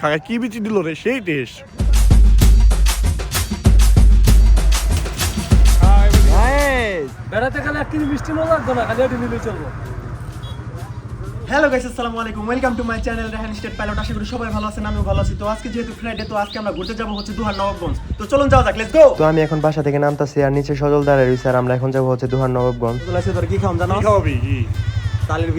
কাকা কি বিচি দিল রে? সেই টেস্ট। বেড়াতে গেলে এক কেজি মিষ্টি নেওয়া লাগতো না খালি এটি চলবো। হ্যালো গাইস আসসালামু আলাইকুম। Welcome to my channel Rehan state pilot আশা করি সবাই ভালো আছেন আমিও ভালো আছি। তো আজকে যেহেতু ফ্রাইডে তো আজকে আমরা ঘুরতে যাব হচ্ছে দুহার নবাবগঞ্জ। তো চলুন যাওয়া যাক লেটস গো তো আমি এখন বাসা থেকে নামতাছি আর নিচে সজল দাঁড়ায় রয়েছে আর আমরা এখন যাব হচ্ছে দুহার নবাবগঞ্জ। চলে তোর কি খাওয়াম জানো? খাওয়াবি? তালের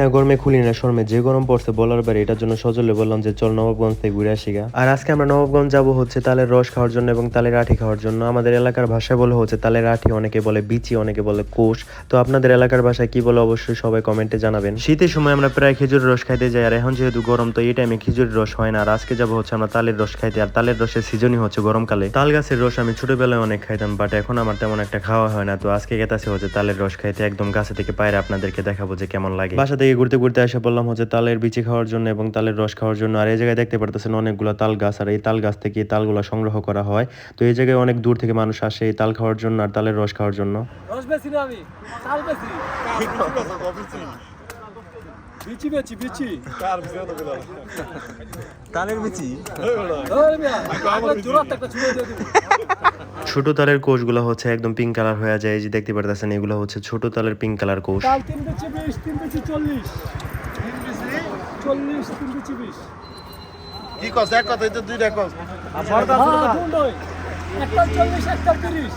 না গরমে খুলি না, শর্মে যে গরম পড়ছে বলার বারে এটার জন্য সজলে বললাম যে চল নবাবগঞ্জ থেকে ঘুরে আসি গা। আর আজকে আমরা নবাবগঞ্জ যাব হচ্ছে তালের রস খাওয়ার জন্য এবং তালের আঠি খাওয়ার জন্য। আমাদের এলাকার ভাষায় বলে হচ্ছে তালের আঠি, অনেকে বলে বিচি, অনেকে বলে কোষ। তো আপনাদের এলাকার ভাষায় কি বলে অবশ্যই সবাই কমেন্টে জানাবেন। শীতের সময় আমরা প্রায় খেজুরের রস খাইতে যাই, আর এখন যেহেতু গরম, তো এই টাইমে খেজুরের রস হয় না। আর আজকে যাব হচ্ছে আমরা তালের রস খাইতে, আর তালের রসের সিজনই হচ্ছে গরমকালে। তাল গাছের রস আমি ছোটবেলায় অনেক খাইতাম বাট এখন আমার তেমন একটা খাওয়া হয় না। তো আজকে গেতাছে হচ্ছে তালের রস খাইতে একদম গাছে থেকে পায়রা আপনাদেরকে দেখাবো যে কেমন লাগে। বাসা থেকে ঘুরতে ঘুরতে এসে বললাম হচ্ছে তালের বিচি খাওয়ার জন্য এবং তালের রস খাওয়ার জন্য। আর এই জায়গায় দেখতে পারতেছেন অনেকগুলো তাল গাছ আর এই তাল গাছ থেকে এই তালগুলো সংগ্রহ করা হয়। তো এই জায়গায় অনেক দূর থেকে মানুষ আসে এই তাল খাওয়ার জন্য আর তালের রস খাওয়ার জন্য। রস বেশি না আমি চাল বেশি। বিচি বেচি বিচি। তালের বিচি? একটা ছুঁড়ে দিয়ে ছোট তালের কোষগুলো হচ্ছে একদম পিঙ্ক কালার হয়ে যায় এই যে দেখতে পারতেছেন এগুলো হচ্ছে ছোট তালের পিঙ্ক কালার কোষ। তিন বেচি বিশ তিন বেচি চল্লিশ। চল্লিশ তিন বেচি বিশ কি কস? এক কথা দুই দুইটা কস। হ্যাঁ একটা চল্লিশ একটা তিরিশ।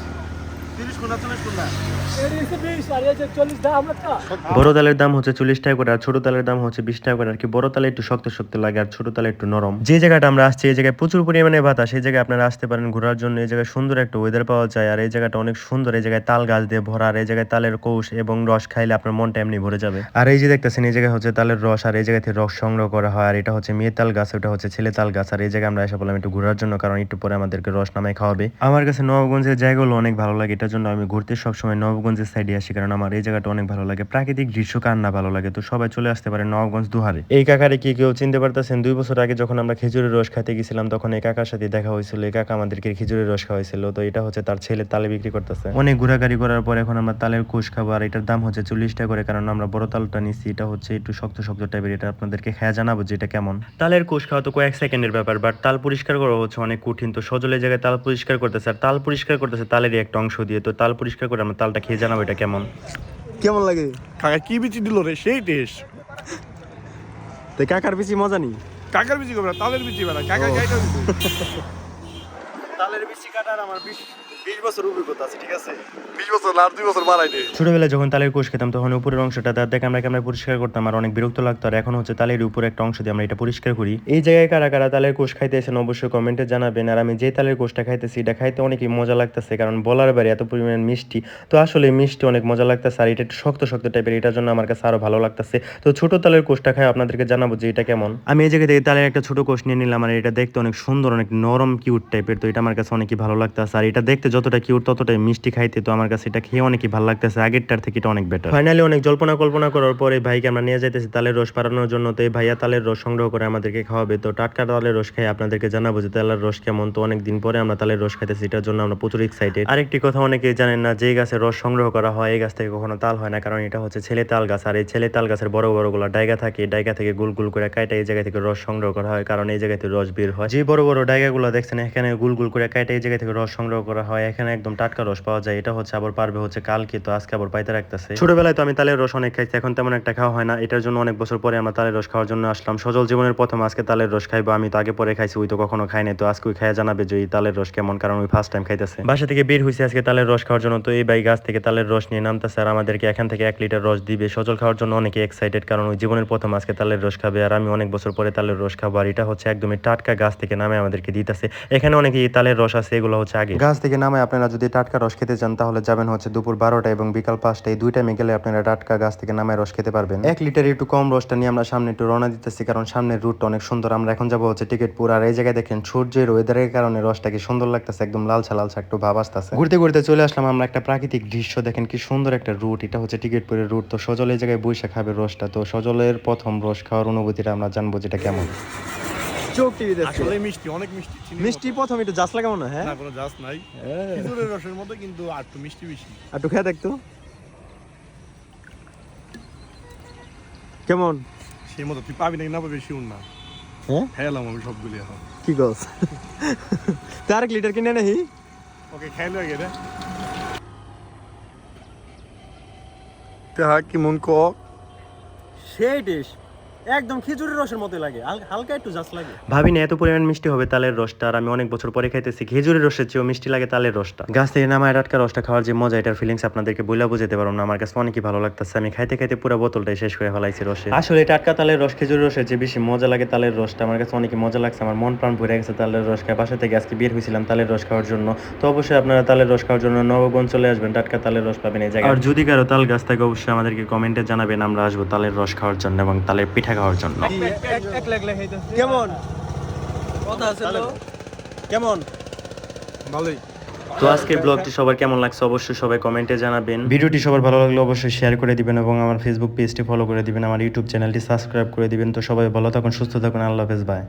বড় তালের দাম হচ্ছে চল্লিশ টাকা করে আর ছোট তালের দাম হচ্ছে বিশ টাকা করে। আর কি বড় তালে একটু শক্ত শক্ত লাগে আর ছোট তালে একটু নরম। যে জায়গাটা আমরা আসছি, এই জায়গায় প্রচুর পরিমাণে বাতাস সেই জায়গায় আপনারা আসতে পারেন ঘোরার জন্য। এই জায়গায় সুন্দর একটা ওয়েদার পাওয়া যায় আর এই জায়গাটা অনেক সুন্দর। এই জায়গায় তাল গাছ দিয়ে ভরা আর এই জায়গায় তালের কৌশ এবং রস খাইলে আপনার মনটা এমনি ভরে যাবে। আর এই যে দেখতেছেন, এই জায়গায় হচ্ছে তালের রস আর এই জায়গা থেকে রস সংগ্রহ করা হয় আর এটা হচ্ছে মেয়ে তাল গাছ, ওটা হচ্ছে ছেলে তাল গাছ। আর এই জায়গায় আমরা এসে বললাম একটু ঘোরার জন্য, কারণ একটু পরে আমাদেরকে রস নামায় খাওয়াবে। আমার কাছে নবগঞ্জের জায়গাগুলো অনেক ভালো লাগে এটার জন্য আমি ঘুরতে সবসময় নবগঞ্জের সাইডে আসি, কারণ আমার এই জায়গাটা অনেক ভালো লাগে। প্রাকৃতিক দৃশ্য কার না ভালো লাগে? তো সবাই চলে আসতে পারে নবগঞ্জ দুহারে। এই কাকারে কি কেউ চিনতে পারতেছেন? দুই বছর আগে যখন আমরা খেজুরের রস খাইতে গেছিলাম, তখন এই কাকার সাথে দেখা হয়েছিল। এই কাকা আমাদেরকে খেজুরের রস খাওয়াইছিল। তো এটা হচ্ছে তার ছেলে তালে বিক্রি করতেছে। অনেক ঘোরাঘুরি করার পর এখন আমরা তালের কোষ খাব, আর এটার দাম হচ্ছে চল্লিশ টাকা করে, কারণ আমরা বড় তালটা নিচ্ছি এটা হচ্ছে একটু শক্ত শক্ত টাইপের এটা আপনাদেরকে খেয়া জানাব যে এটা কেমন। তালের কোষ খাওয়া তো কয়েক সেকেন্ডের ব্যাপার বাট তাল পরিষ্কার করা হচ্ছে অনেক কঠিন। তো সজলের জায়গায় তাল পরিষ্কার করতেছে, আর তাল পরিষ্কার করতেছে তালেরই একটা অংশ দিয়ে। তো তাল পরিষ্কার করে আমরা তালটা খেয়ে জানাব এটা কেমন। কেমন লাগে? কাকা কি বিচি দিল রে? সেই টেস্ট তো কাকার বিচি মজা নি কাকার বিচি কবে তালের বিচি বেড়া কাকা গাইটা তালের বিচি কাটার আমার 20 20 বছর অভিজ্ঞতা আছে ঠিক আছে? 20 বছর আর 2 বছর বাড়াই ছোটবেলায় যখন তালের কোষ খেতাম তখন উপরের অংশটা দাঁত দিয়ে আমরা আমরা পরিষ্কার করতাম আর অনেক বিরক্ত লাগতো। আর এখন হচ্ছে তালের উপর একটা অংশ দিয়ে আমরা এটা পরিষ্কার করি। এই জায়গায় কারা কারা তালের কোষ খাইতে এসেন অবশ্যই কমেন্টে জানাবেন। আর আমি যে তালের কোষটা খাইতেছি এটা খাইতে অনেকই মজা লাগতেছে কারণ বলার বাইরে এত পরিমাণ মিষ্টি। তো আসলে মিষ্টি অনেক মজা লাগতেছে আর এটা একটু শক্ত শক্ত টাইপের এটার জন্য আমার কাছে আরও ভালো লাগতেছে। তো ছোট তালের কোষটা খাই আপনাদেরকে জানাব যে এটা কেমন। আমি এই জায়গা থেকে তালের একটা ছোট কোষ নিয়ে নিলাম আর এটা দেখতে অনেক সুন্দর অনেক নরম কিউট টাইপের তো এটা আমার কাছে অনেকই ভালো লাগতেছে। আর এটা দেখতে যতটা কিউট ততটাই মিষ্টি খাইতে তো আমার কাছে এটা খেয়ে অনেকই ভালো লাগতেছে। আগেরটার থেকে এটা অনেক বেটার ফাইনালি অনেক জল্পনা কল্পনা করার পরে ভাইকে আমরা নিয়ে যাইতেছি তালের রস পারানোর জন্য। তো এই ভাইয়া তালের রস সংগ্রহ করে আমাদেরকে খাওয়াবে। তো টাটকা তালের রস খাই আপনাদেরকে জানাব যে তালের রস কেমন। তো অনেক দিন পরে আমরা তালের রস খাইতেছি, এটার জন্য আমরা প্রচুর এক্সাইটেড আরেকটি কথা অনেকেই জানেন না যে গাছের রস সংগ্রহ করা হয়, এই গাছ থেকে কখনো তাল হয় না। কারণ এটা হচ্ছে ছেলে তাল গাছ। আর এই ছেলে তাল গাছের বড় বড়গুলো ডাইগা থাকে ডাইগা থেকে গুল গুল করে কাইটা এই জায়গা থেকে রস সংগ্রহ করা হয়। কারণ এই জায়গা থেকে রস বের হয়। যে বড় বড় ডাইগা গুলো দেখছেন, এখানে গুল গুল করে কাইটা এই জায়গা থেকে রস সংগ্রহ করা হয়। এখানে একদম টাটকা রস পাওয়া যায়। এটা হচ্ছে আবার পারবে হচ্ছে কালকে, তো আজকে আবার পাইতে রাখতেছে। ছোটবেলায় তো আমি তালের রস অনেক খাইছি, এখন তেমন একটা খাওয়া হয় না। এটার জন্য অনেক বছর পরে আমরা তালের রস খাওয়ার জন্য আসলাম। সজল জীবনের প্রথম আজকে তালের রস খাইবো। আমি তো আগে পরে খাইছি, ওই তো কখনো খাই নাই। তো আজকে খাইয়া জানাবে যে এই তালের রস কেমন, কারণ ওই ফার্স্ট টাইম খাইতেছে। বাসা থেকে বের হয়েছে আজকে তালের রস খাওয়ার জন্য। তো এই ভাই গাছ থেকে তালের রস নিয়ে নামতেছে আর আমাদেরকে এখান থেকে এক লিটার রস দিবে। সজল খাওয়ার জন্য অনেকে এক্সাইটেড কারণ ওই জীবনের প্রথম আজকে তালের রস খাবে। আর আমি অনেক বছর পরে তালের রস খাব। আর এটা হচ্ছে একদমই টাটকা গাছ থেকে নামে আমাদেরকে দিতেছে। এখানে অনেকেই তালের রস আছে, এগুলো হচ্ছে আগে। গাছ থেকে নামে আপনারা যদি টাটকা রস খেতে চান, তাহলে যাবেন হচ্ছে দুপুর বারোটা এবং বিকাল পাঁচটা। এই দুই টাইমে গেলে আপনারা টাটকা গাছ থেকে নামায় রস খেতে পারবেন। এক লিটার একটু কম রসটা নিয়ে আমরা সামনে একটু রওনা দিতেছি, কারণ সামনের রুটটা অনেক সুন্দর। আমরা এখন যাব হচ্ছে টিকিটপুর, আর এই জায়গায় দেখেন সূর্যের ওয়েদারের কারণে রসটা কি সুন্দর লাগতেছে, একদম লালচা লালচা একটু ভাব আসতেছে। ঘুরতে ঘুরতে চলে আসলাম আমরা একটা প্রাকৃতিক দৃশ্য, দেখেন কি সুন্দর একটা রুট এটা হচ্ছে টিকিটপুরের রুট তো সজল এই জায়গায় বৈশা খাবে রসটা। তো সজলের প্রথম রস খাওয়ার অনুভূতিটা আমরা জানব যেটা কেমন। চোখ টিভি দেখছে আসলে মিষ্টি অনেক মিষ্টি চিনি মিষ্টি প্রথম একটু জাস লাগে মনে হ্যাঁ? না কোনো জাস নাই। খেজুরের রসের মধ্যে কিন্তু আর একটু মিষ্টি বেশি। আর একটু খেয়ে দেখতো কেমন? সেই মতো তুই পাবি নাকি না পাবি শিউর না। হ্যাঁ? খেলাম আমি সবগুলি এখন। কি গছ তার এক লিটার কিনে নেহি ওকে খেয়াল হয়ে গেলে তাহা কি মন কক সেই ডিশ একদম খিচুড়ির রসের মতো লাগে। হালকা একটু জাস লাগে। ভাবি না এত পরিমাণ মিষ্টি হবে তালের রসটা আর আমি অনেক বছর পরে খাইতেছি খেজুরের রসের চেয়েও মিষ্টি লাগে তালের রসটা। গাছ থেকে নামায় টাটকা রসটা খাওয়ার যে মজা এটার ফিলিংস আপনাদেরকে বইলা বুঝাতে পারব না আমার কাছে অনেকই ভালো লাগতেছে। আমি খাইতে খাইতে পুরো বোতলটাই শেষ করে ফেলাইছি রসে। আসলে টাটকা তালের রস খেজুরের রসের যে বেশি মজা লাগে তালের রসটা আমার কাছে অনেকই মজা লাগছে। আমার মন প্রাণ ভরে গেছে তালের রস খায়। বাসা থেকে আজকে বের হয়েছিলাম তালের রস খাওয়ার জন্য। তো অবশ্যই আপনারা তালের রস খাওয়ার জন্য নবগঞ্জ চলে আসবেন টাটকা তালের রস পাবেন এই জায়গায়। আর যদি কারও তাল গাছ থাকে অবশ্যই আমাদেরকে কমেন্টে জানাবেন আমরা আসব তালের রস খাওয়ার জন্য এবং তালের পিঠা খাওয়ার জন্য। কেমন? কথা আছে কেমন? ভালোই। তো আজকের ব্লগটি সবার কেমন লাগছে অবশ্যই সবাই কমেন্টে জানাবেন। ভিডিওটি সবার ভালো লাগলে অবশ্যই শেয়ার করে দিবেন এবং আমার ফেসবুক পেজটি ফলো করে দিবেন আমার ইউটিউব চ্যানেলটি সাবস্ক্রাইব করে দিবেন। তো সবাই ভালো থাকুন সুস্থ থাকুন আল্লাহ হাফেজ বাই